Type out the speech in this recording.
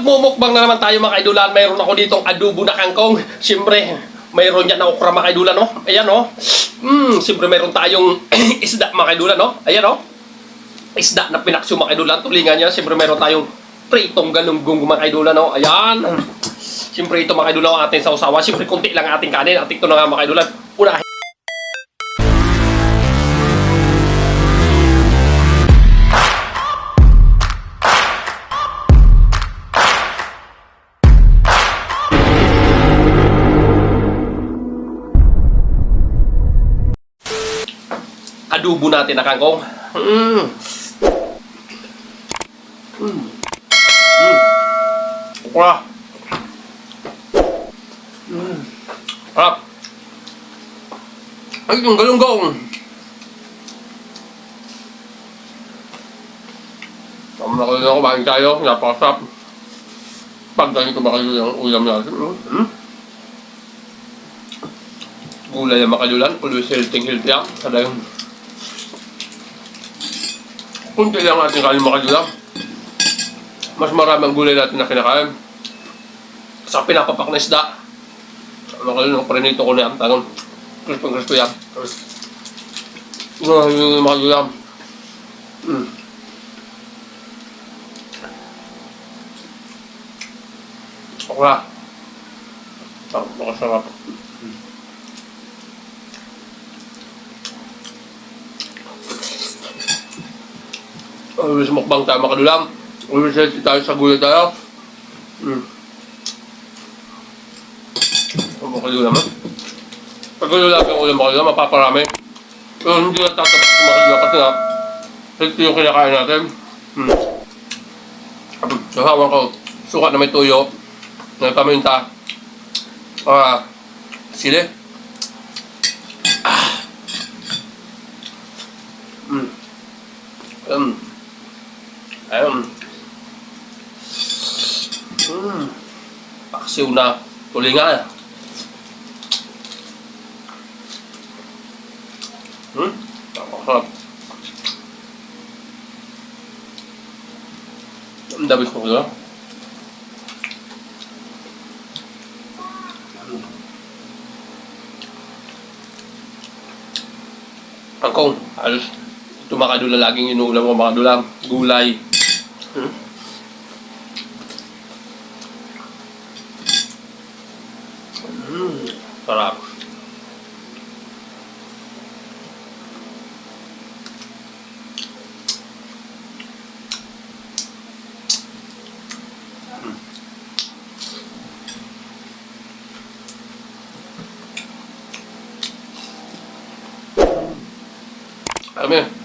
Magmumukbang na naman tayo mga kaidulan. Mayroon ako ditong adobo na kangkong. Siyempre, mayroon yan na okra mga kaidulan, no? Ayan, no? Hmm, siyempre mayroon tayong isda mga kaidulan, no? Ayan, no? Isda na pinaksyo mga kaidulan. Tulingan niya. Siyempre mayroon tayong pritong galunggong mga kaidulan, no? Ayan. Siyempre ito mga kaidulan ang ating sausawa. Siyempre kunti lang ang ating kanin. At ito na nga mga kaidulan. Unahin. Adobo natin na kangkong. Mm. Mm. Mm. Okra. Mm. Harap. Ay, yung galunggong. Tama na kayo na kumain tayo. Napakasap. Pag ganito ba kayo yung ulam natin? Mm. Gulay na makalulan. Always healthy, healthy yan. Kunti lang ating kanin makalulang. Mas marami ang gulay natin na kinakain. Sa pinapapak na isda. Ano kayo nung prinito ko na yan. Tanong, crispy crispy yan. Ano yung makalulang. Mm. Okra. Ah, makasarap. Always mukbang tayo makadulang. Always healthy tayo sa gulay tayo. Mm. Ang makadulang ha. Pag gulay ang ulam makadulang, mapaparami. Pero hindi na tatapos sa makadulang kasi nga, healthy yung kinakain natin. Mm. Kapag sasawan ko, sukat na may tuyo, na paminta, ah, sili. Ah. Mm. Um. Ayun. Hmm. Paksiw na tulingan. Hmm? Napakasarap. Ang mo ko Angkong, halos ito mga kadula laging inuulam ko mga kadula. Gulay. Hum, fraco. Hum. Amém.